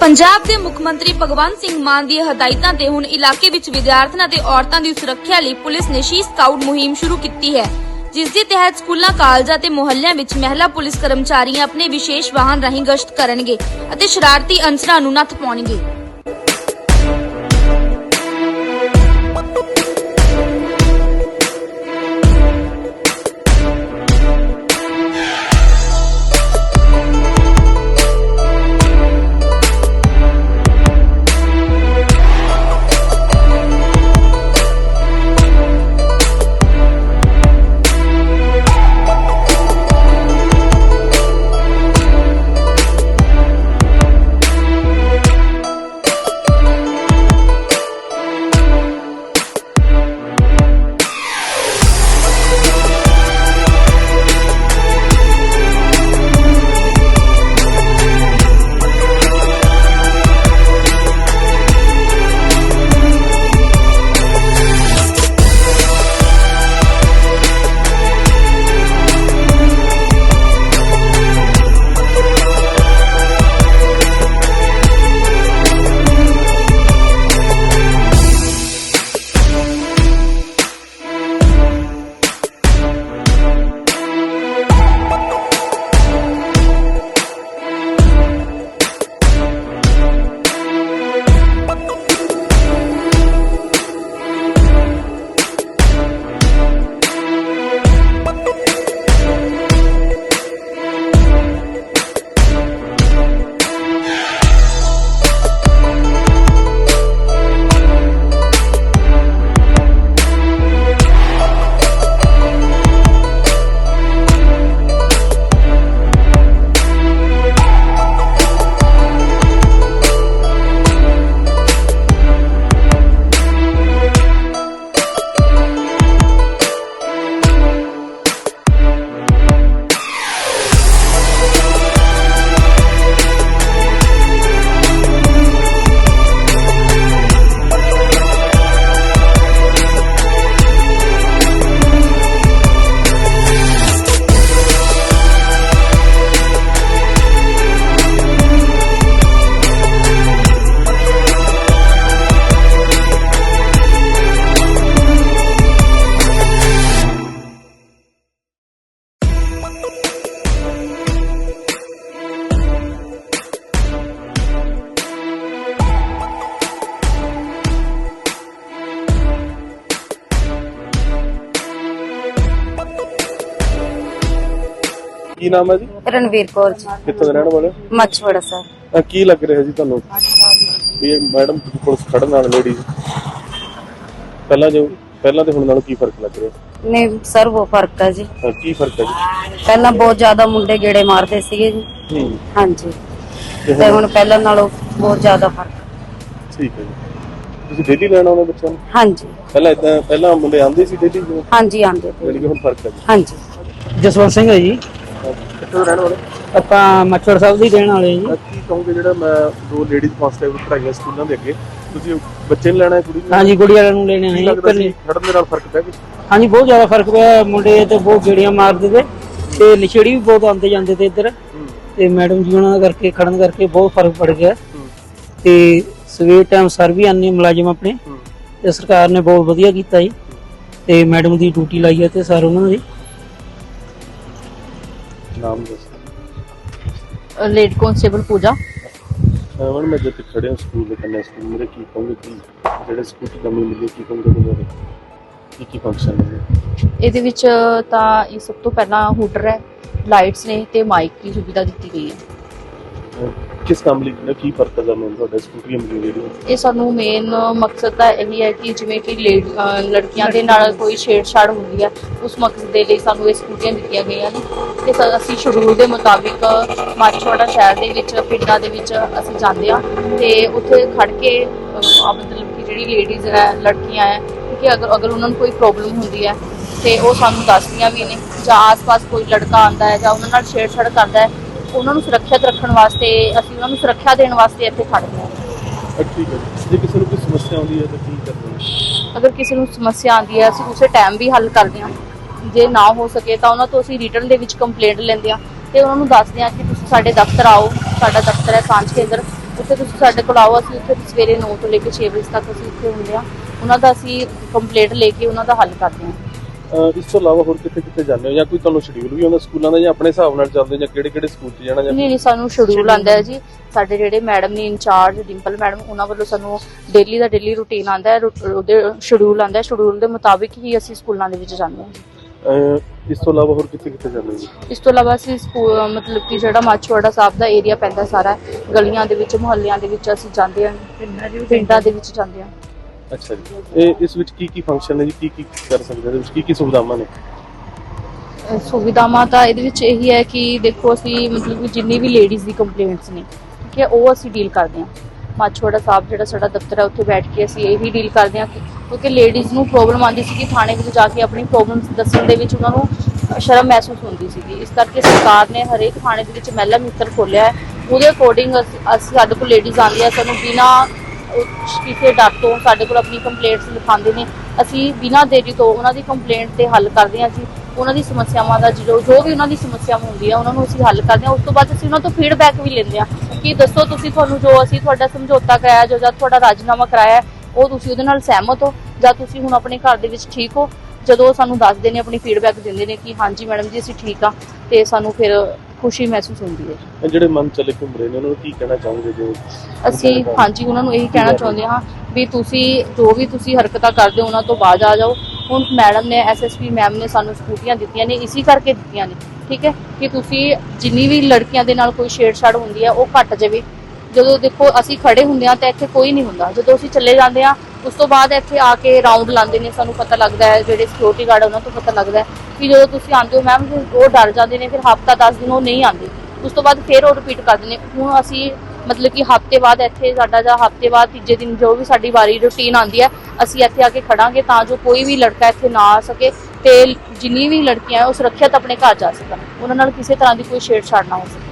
ਪੰਜਾਬ ਦੇ ਮੁੱਖ ਮੰਤਰੀ ਭਗਵੰਤ ਸਿੰਘ ਮਾਨ ਦੀ ਹਦਾਇਤਾਂ ਤੇ ਹੁਣ ਇਲਾਕੇ ਵਿੱਚ ਵਿਦਿਆਰਥੀਆਂ ਤੇ ਔਰਤਾਂ ਦੀ ਸੁਰੱਖਿਆ ਲਈ ਪੁਲਿਸ ਨੇ ਸ਼ੀ ਸਕਾਊਟ ਮੁਹਿੰਮ ਸ਼ੁਰੂ ਕੀਤੀ ਹੈ, ਜਿਸ ਦੇ ਤਹਿਤ ਸਕੂਲਾਂ, ਕਾਲਜਾਂ ਤੇ ਮੁਹੱਲਿਆਂ ਵਿੱਚ ਮਹਿਲਾ ਪੁਲਿਸ ਕਰਮਚਾਰੀਆਂ ਆਪਣੇ ਵਿਸ਼ੇਸ਼ ਵਾਹਨ ਰਾਹੀਂ ਗਸ਼ਤ ਕਰਨਗੇ ਅਤੇ ਸ਼ਰਾਰਤੀ ਅਨਸਰਾਂ ਨੂੰ ਨੱਥ ਪਾਉਣਗੇ। ਕੀ ਨਾਮ ਹੈ ਜੀ? ਰਣਵੀਰ ਕੌਰ ਜੀ। ਕਿੱਥੋਂ ਦੇ ਰਹਿਣ ਵਾਲੇ ਹੋ? ਮੱਛਵੜਾ ਸਰ। ਅਹ ਕੀ ਲੱਗ ਰਿਹਾ ਜੀ ਤੁਹਾਨੂੰ? ਵੀ ਇਹ ਮੈਡਮ ਪੁਲਿਸ ਖੜਨ ਨਾਲ ਲੇਡੀ ਪਹਿਲਾਂ ਜੋ ਪਹਿਲਾਂ ਤੇ ਹੁਣ ਨਾਲੋਂ ਕੀ ਫ਼ਰਕ ਲੱਗ ਰਿਹਾ? ਨਹੀਂ ਸਰ ਉਹ ਫ਼ਰਕ ਹੈ ਜੀ। ਹਾਂ, ਕੀ ਫ਼ਰਕ ਹੈ ਜੀ? ਪਹਿਲਾਂ ਬਹੁਤ ਜ਼ਿਆਦਾ ਮੁੰਡੇ ਗੇੜੇ ਮਾਰਦੇ ਸੀਗੇ ਜੀ। ਹੂੰ। ਹਾਂਜੀ। ਤੇ ਤੇ ਹੁਣ? ਹੁਣ ਪਹਿਲਾਂ ਨਾਲੋਂ ਬਹੁਤ ਜ਼ਿਆਦਾ ਫ਼ਰਕ ਠੀਕ ਹੈ ਜੀ। ਤੁਸੀਂ ਡੇਲੀ ਲੈਣ ਆਉਂਦੇ ਬੱਚਿਆਂ ਨੂੰ? ਹਾਂਜੀ। ਪਹਿਲਾਂ ਇਦਾਂ ਪਹਿਲਾਂ ਮੁੰਡੇ ਆਉਂਦੇ ਸੀ ਡੇਲੀ ਜਿਵੇਂ? ਹਾਂਜੀ ਆਂਦੇ ਤੇ ਯਾਨੀ ਕਿ ਹੁਣ ਫ਼ਰਕ ਹੈ ਜੀ। ਹਾਂਜੀ। ਜਸਵੰਤ ਸਿੰਘ ਹੈ ਜੀ। ਹਾਂ, ਕਿੱਥੋਂ ਦੇ ਰਹਿਣ ਵਾਲੇ? ਆਪਾਂ ਮੱਛੜ ਸਾਹਿਬ ਦੀ ਰਹਿਣ ਵਾਲੇ ਹਾਂ ਅਹ ਕੀ ਕਹੋਗੇ ਜਿਹੜਾ ਮੈਂ ਦੋ ਲੇਡੀਜ਼ ਕਾਂਸਟੇਬਲ ਪੜਾਈਆਂ ਸਕੂਲਾਂ ਦੇ ਅੱਗੇ ਤੁਸੀਂ ਬੱਚੇ ਨੂੰ ਲੈਣਾ ਹੈ ਕੁੜੀ ਜੀ ਨੂੰ ਹਾਂਜੀ ਗੁੜੀ ਵਾਲਿਆਂ ਨੂੰ ਲੈਣੇ ਕੀ ਆਏ ਲੱਗਦਾ ਸੀ? ਪਹਿਲੇ ਖੜਨ ਦੇ ਨਾਲ ਫ਼ਰਕ ਪੈ ਗਿਆ? ਹਾਂਜੀ ਬਹੁਤ ਜ਼ਿਆਦਾ ਫ਼ਰਕ ਪਿਆ। ਮੁੰਡੇ ਤੇ ਬਹੁਤ ਗੇੜੀਆਂ ਮਾਰਦੇ ਤੇ ਤੇ ਲਿਛੜੀ ਵੀ ਬਹੁਤ ਆਉਂਦੇ ਜਾਂਦੇ ਤੇ ਇੱਧਰ। ਹੂੰ। ਤੇ ਮੈਡਮ ਜੀ ਉਹਨਾਂ ਦਾ ਕਰਕੇ ਖੜਨ ਕਰਕੇ ਬਹੁਤ ਫ਼ਰਕ ਪੜ ਗਿਆ। ਹੂੰ। ਤੇ ਸਵੇਰ ਟਾਈਮ ਸਰ ਵੀ ਆਨੇ ਮੁਲਾਜ਼ਮ ਆਪਣੇ। ਹੂੰ। ਤੇ ਸਰਕਾਰ ਨੇ ਬਹੁਤ ਵਧੀਆ ਕੀਤਾ ਜੀ। ਤੇ ਮੈਡਮ ਦੀ ਡਿਊਟੀ ਲਾਈ ਹੈ ਤੇ ਸਰ ਉਹਨਾਂ ਦੀ। ਨਾਮ ਦੱਸੋ। Lady constable Pooja. ਹੁਣ ਮੈਂ ਜਿੱਥੇ ਖੜਿਆ ਸਕੂਲ ਦੇ ਕੰਨੇ ਸਕੂਲ ਮੇਰੇ ਕੀ ਕਹੋਗੇ ਕਿ ਜਿਹੜੇ ਸਕੂਲ ਦੀ ਕਮੀ ਮਿਲੀ ਕੀ ਕਹੋਗੇ ਉਹਦੇ ਬਾਰੇ? ਕੀ ਕੀ ਫੰਕਸ਼ਨ ਹੈ ਇਹਦੇ ਵਿੱਚ ਤਾਂ ਇਹ ਸਭ ਤੋਂ ਪਹਿਲਾਂ ਹੂਟਰ ਹੈ ਲਾਈਟਸ ਨੇ ਤੇ ਮਾਈਕ ਦੀ ਸੁਵਿਧਾ ਦਿੱਤੀ ਗਈ ਹੈ। ਕਿਸ ਕੰਮ ਲਈ ਜਿਹੜਾ ਕੀ ਫ਼ਰਕ ਹੈ ਮੈਨੂੰ ਤੁਹਾਡੇ ਸਕੂਟਰੀਆਂ ਮਿਲੀ ਜਿਹੜੀਆਂ ਇਹ ਸਾਨੂੰ ਮੇਨ ਮਕਸਦ ਤਾਂ ਇਹੀ ਹੈ ਕਿ ਜਿਵੇਂ ਕਿ ਲੇਡ- ਅਹ ਲੜਕੀਆਂ ਦੇ ਨਾਲ ਕੋਈ ਛੇੜਛਾੜ ਹੁੰਦੀ ਹੈ ਉਸ ਮਕਸਦ ਦੇ ਲਈ ਸਾਨੂੰ ਇਹ ਸਕੂਟੀਆਂ ਦਿੱਤੀਆਂ ਗਈਆਂ ਨੇ। ਤੇ ਸ- ਅਸੀਂ ਸ਼ਡਿਊਲ ਦੇ ਮੁਤਾਬਿਕ ਮਾਛੋੜਾ ਸ਼ਹਿਰ ਦੇ ਵਿੱਚ ਪਿੰਡਾਂ ਦੇ ਵਿੱਚ ਅਸੀਂ ਜਾਂਦੇ ਆ ਤੇ ਉੱਥੇ ਖੜ ਕੇ ਅਹ, ਆ ਮਤਲਬ ਕਿ ਜਿਹੜੀ ਲੇਡੀਜ਼ ਹੈ ਲੜਕੀਆਂ ਹੈ ਕਿ ਅਗਰ ਅਗਰ ਉਹਨਾਂ ਨੂੰ ਕੋਈ ਪ੍ਰੋਬਲਮ ਹੁੰਦੀ ਹੈ ਤੇ ਉਹ ਸਾਨੂੰ ਦੱਸਦੀਆਂ ਵੀ ਨੇ। ਜਾਂ ਆਸ-ਪਾਸ ਕੋਈ ਲੜਕਾ ਆਂਦਾ ਹੈ ਜਾਂ ਉਹਨਾਂ ਨਾਲ ਛੇੜਛਾੜ ਕਰਦਾ ਹੈ ਉਹਨਾਂ ਨੂੰ ਸੁਰੱਖਿਅਤ ਰੱਖਣ ਵਾਸਤੇ ਅਸੀਂ ਉਹਨਾਂ ਨੂੰ ਸੁਰੱਖਿਆ ਦੇਣ ਵਾਸਤੇ ਇੱਥੇ ਖੜਦੇ ਹਾਂ। ਠੀਕ ਹੈ ਜੀ। ਕਿਸੇ ਨੂੰ ਕੋਈ ਸਮੱਸਿਆ ਆਉਂਦੀ ਹੈ ਤਾਂ ਕੀ ਕਰਦੇ ਹੋ? ਅਗਰ ਕਿਸੇ ਨੂੰ ਸਮੱਸਿਆ ਆਉਂਦੀ ਹੈ ਅਸੀਂ ਉਸੇ ਟਾਈਮ ਵੀ ਹੱਲ ਕਰਦੇ ਹਾਂ। ਜੇ ਨਾ ਹੋ ਸਕੇ ਤਾਂ ਉਹਨਾਂ ਤੋਂ ਅਸੀਂ ਰਿਟਰਨ ਦੇ ਵਿੱਚ ਕੰਪਲੇਂਟ ਲੈਂਦੇ ਹਾਂ ਤੇ ਉਹਨਾਂ ਨੂੰ ਦੱਸਦੇ ਹਾਂ ਕਿ ਤੁਸੀਂ ਸਾਡੇ ਦਫ਼ਤਰ ਆਓ ਸਾਡਾ ਦਫ਼ਤਰ ਹੈ ਸਾਂਝ ਕੇਂਦਰ। ਉੱਥੇ ਤੁਸੀਂ ਸਾਡੇ ਕੋਲ ਆਓ ਅਸੀਂ ਉੱਥੇ ਸਵੇਰੇ 9 ਤੋਂ ਲੈ ਕੇ 6 ਵਜੇ ਤੱਕ ਅਸੀਂ ਉੱਥੇ ਹੁੰਦੇ ਆ ਉਹਨਾਂ ਦਾ ਅਸੀਂ ਕੰਪਲੇਂਟ ਲੈ ਕੇ ਉਹਨਾਂ ਦਾ ਹੱਲ ਕਰਦੇ ਹਾਂ। ਇਸ ਤੋਂ ਇਲਾਵਾ ਹੋਰ ਕਿੱਥੇ ਕਿੱਥੇ ਜਾਂਦੇ ਹੋ? ਜਾਂ ਕੋਈ ਤੁਹਾਨੂੰ ਸ਼ਡਿਊਲ ਵੀ ਹੁੰਦਾ ਸਕੂਲਾਂ ਦਾ ਜਾਂ ਆਪਣੇ ਹਿਸਾਬ ਨਾਲ ਚੱਲਦੇ ਜਾਂ ਕਿਹੜੇ ਕਿਹੜੇ ਸਕੂਲ 'ਚ ਜਾਣਾ ਜਾਂ ਨਹੀਂ ਨਹੀਂ ਸਾਨੂੰ ਸ਼ਡਿਊਲ ਆਂਦਾ ਹੈ ਜੀ। ਸਾਡੇ ਜਿਹੜੇ ਮੈਡਮ ਨੇ ਇੰਚਾਰਜ ਡਿੰਪਲ ਮੈਡਮ ਉਹਨਾਂ ਵੱਲੋਂ ਸਾਨੂੰ ਡੇਲੀ ਦਾ ਡੇਲੀ ਰੂਟੀਨ ਆਂਦਾ ਹੈ। ਉਹਦੇ ਸ਼ਡਿਊਲ ਆਂਦਾ ਹੈ। ਸ਼ਡਿਊਲ ਦੇ ਮੁਤਾਬਿਕ ਹੀ ਅਸੀਂ ਸਕੂਲਾਂ ਦੇ ਵਿੱਚ ਜਾਂਦੇ ਹਾਂ। ਇਸ ਤੋਂ ਇਲਾਵਾ ਹੋਰ ਕਿੱਥੇ ਕਿੱਥੇ ਜਾਂਦੇ ਹੋ? ਇਸ ਤੋਂ ਇਲਾਵਾ ਅਸੀਂ ਸਕੂਲ ਮਤਲਬ ਕਿ ਜਿਹੜਾ ਮਾਛਵਾੜਾ ਸਾਹਿਬ ਦਾ ਏਰੀਆ ਪੈਂਦਾ ਸਾਰਾ ਗਲੀਆਂ ਦੇ ਵਿੱਚ ਮੁਹੱਲਿਆਂ ਦੇ ਵਿੱਚ ਅਸੀਂ ਜਾਂਦੇ ਹਾਂ। ਪਿੰਡਾਂ ਦੇ ਵਿੱਚ ਜਾਂਦੇ ਹਾਂ। ਅੱਛਾ ਜੀ। ਇਹ ਇਸ ਵਿੱਚ ਕੀ ਕੀ ਫੰਕਸ਼ਨ ਨੇ ਜੀ? ਕੀ ਕੀ ਕਰ ਸਕਦੇ ਹੋ? ਕੀ ਕੀ ਸੁਵਿਧਾਵਾਂ ਨੇ? ਸੁਵਿਧਾਵਾਂ ਤਾਂ ਇਹਦੇ ਵਿੱਚ ਇਹੀ ਹੈ ਕਿ ਦੇਖੋ ਅਸੀਂ ਮਤਲਬ ਕਿ ਜਿੰਨੀ ਵੀ ਲੇਡੀਜ਼ ਦੀ ਕੰਪਲੇਂਟਸ ਨੇ, ਠੀਕ ਹੈ, ਉਹ ਅਸੀਂ ਡੀਲ ਕਰਦੇ ਹਾਂ। ਮਾਛਵਾੜਾ ਸਾਹਿਬ ਜਿਹੜਾ ਸਾਡਾ ਦਫ਼ਤਰ ਹੈ, ਉੱਥੇ ਬੈਠ ਕੇ ਅਸੀਂ ਇਹੀ ਡੀਲ ਕਰਦੇ ਹਾਂ ਕਿ ਕਿਉਂਕਿ ਲੇਡੀਜ਼ ਨੂੰ ਪ੍ਰੋਬਲਮ ਆਉਂਦੀ ਸੀ ਕਿ ਥਾਣੇ ਵਿੱਚ ਜਾ ਕੇ ਆਪਣੀ ਪ੍ਰੋਬਲਮਸ ਦੱਸਣ ਦੇ ਵਿੱਚ ਉਹਨਾਂ ਨੂੰ ਸ਼ਰਮ ਮਹਿਸੂਸ ਹੁੰਦੀ ਸੀਗੀ। ਇਸ ਕਰਕੇ ਸਰਕਾਰ ਨੇ ਹਰੇਕ ਥਾਣੇ ਦੇ ਵਿੱਚ ਮਹਿਲਾ ਮਿੱਤਰ ਖੋਲ੍ਹਿਆ ਹੈ। ਉਹਦੇ ਅਕੋਰਡਿੰਗ ਅਸੀਂ ਸਾਡੇ ਕੋਲ ਲੇਡੀਜ਼ ਆਉਂਦੀਆਂ ਸਾਨੂੰ ਬਿਨਾਂ ਕਿਸੇ ਡਰ ਤੋਂ ਸਾਡੇ ਕੋਲ ਆਪਣੀ ਕੰਪਲੇਂਟਸ ਲਿਖਾਉਂਦੇ ਨੇ। ਅਸੀਂ ਬਿਨਾਂ ਦੇਰੀ ਤੋਂ ਉਹਨਾਂ ਦੀ ਕੰਪਲੇਂਟ ਤੇ ਹੱਲ ਕਰਦੇ ਹਾਂ ਅਸੀਂ ਉਹਨਾਂ ਦੀ ਸਮੱਸਿਆਵਾਂ ਦਾ ਜੋ ਜੋ ਵੀ ਉਹਨਾਂ ਦੀ ਸਮੱਸਿਆਵਾਂ ਹੁੰਦੀ ਹੈ ਉਹਨਾਂ ਨੂੰ ਅਸੀਂ ਹੱਲ ਕਰਦੇ ਹਾਂ। ਉਸ ਤੋਂ ਬਾਅਦ ਅਸੀਂ ਉਹਨਾਂ ਤੋਂ ਫੀਡਬੈਕ ਵੀ ਲੈਂਦੇ ਹਾਂ ਕਿ ਦੱਸੋ ਤੁਸੀਂ ਤੁਹਾਨੂੰ ਜੋ ਅਸੀਂ ਤੁਹਾਡਾ ਸਮਝੌਤਾ ਕਰਾਇਆ ਜੋ ਜਾਂ ਤੁਹਾਡਾ ਰਾਜਨਾਮਾ ਕਰਾਇਆ ਉਹ ਤੁਸੀਂ ਉਹਦੇ ਨਾਲ ਸਹਿਮਤ ਹੋ ਜਾਂ ਤੁਸੀਂ ਹੁਣ ਆਪਣੇ ਘਰ ਦੇ ਵਿੱਚ ਠੀਕ ਹੋ? ਜਦੋਂ ਉਹ ਸਾਨੂੰ ਦੱਸਦੇ ਨੇ, ਆਪਣੀ ਫੀਡਬੈਕ ਦਿੰਦੇ ਨੇ ਕਿ ਹਾਂਜੀ ਮੈਡਮ ਜੀ, ਅਸੀਂ ਠੀਕ ਆ ਤੇ ਸਾਨੂੰ ਫਿਰ ਖੁਸ਼ੀ ਮਹਿਸੂਸ ਹੁੰਦੀ ਹੈ। ਇਹ ਜਿਹੜੇ ਮਨ ਚਲੇ ਘੁੰਮ ਰਹੇ ਨੇ ਉਹਨਾਂ ਨੂੰ ਕੀ ਕਹਿਣਾ ਚਾਹੋਗੇ ਜੋ ਅਸੀਂ ਹਾਂਜੀ ਉਹਨਾਂ ਨੂੰ ਇਹੀ ਕਹਿਣਾ ਚਾਹੁੰਦੇ ਹਾਂ ਵੀ ਤੁਸੀਂ ਜੋ ਵੀ ਤੁਸੀਂ ਹਰਕਤਾਂ ਕਰਦੇ ਹੋ ਉਹਨਾਂ ਤੋਂ ਬਾਜ ਆ ਜਾਓ। ਹੁਣ ਮੈਡਮ ਨੇ ਐਸਐਸਪੀ ਮੈਮ ਨੇ ਸਾਨੂੰ ਸਕੂਟੀਆਂ ਦਿੱਤੀਆਂ ਨੇ ਇਸੇ ਕਰਕੇ ਦਿੱਤੀਆਂ ਨੇ ਠੀਕ ਹੈ? ਕਿ ਤੁਸੀਂ ਜਿੰਨੀ ਵੀ ਲੜਕੀਆਂ ਦੇ ਨਾਲ ਕੋਈ ਛੇੜਛਾੜ ਹੁੰਦੀ ਹੈ ਉਹ ਘਟ ਜਾਵੇ। ਜਦੋਂ ਦੇਖੋ ਅਸੀਂ ਖੜੇ ਹੁੰਦੇ ਆ ਤਾਂ ਇੱਥੇ ਕੋਈ ਨਹੀਂ ਹੁੰਦਾ। ਜਦੋਂ ਅਸੀਂ ਚੱਲੇ ਜਾਂਦੇ ਆ ਉਸ ਤੋਂ ਬਾਅਦ ਇੱਥੇ ਆ ਕੇ ਰਾਉਂਡ ਲਾਉਂਦੇ ਨੇ, ਸਾਨੂੰ ਪਤਾ ਲੱਗਦਾ ਹੈ ਜਿਹੜੇ ਸਿਕਿਉਰਿਟੀ ਗਾਰਡ ਉਹਨਾਂ ਤੋਂ ਪਤਾ ਲੱਗਦਾ ਹੈ ਕਿ ਜਦੋਂ ਤੁਸੀਂ ਆਉਂਦੇ ਹੋ ਮੈਮ ਉਹ ਡਰ ਜਾਂਦੇ ਨੇ, ਫਿਰ ਹਫਤਾ 10 ਦਿਨ ਉਹ ਨਹੀਂ ਆਉਂਦੇ। ਉਸ ਤੋਂ ਬਾਅਦ ਫਿਰ ਉਹ ਰਿਪੀਟ ਕਰਦੇ ਨੇ। ਹੁਣ ਅਸੀਂ ਮਤਲਬ ਕਿ ਹਫ਼ਤੇ ਬਾਅਦ ਇੱਥੇ ਸਾਡਾ ਜਾਂ ਹਫ਼ਤੇ ਬਾਅਦ ਤੀਜੇ ਦਿਨ ਜੋ ਵੀ ਸਾਡੀ ਵਾਰੀ ਰੁਟੀਨ ਆਉਂਦੀ ਹੈ, ਅਸੀਂ ਇੱਥੇ ਆ ਕੇ ਖੜਾਂਗੇ ਤਾਂ ਜੋ ਕੋਈ ਵੀ ਲੜਕਾ ਇੱਥੇ ਨਾ ਆ ਸਕੇ ਤੇ ਜਿੰਨੀ ਵੀ ਲੜਕੀਆਂ ਉਹ ਸੁਰੱਖਿਅਤ ਆਪਣੇ ਘਰ ਜਾ ਸਕਣ। ਉਹਨਾਂ ਨਾਲ ਕਿਸੇ ਤਰ੍ਹਾਂ ਦੀ ਕੋਈ ਛੇੜਛਾੜ ਨਾ ਹੋ ਸਕੇ।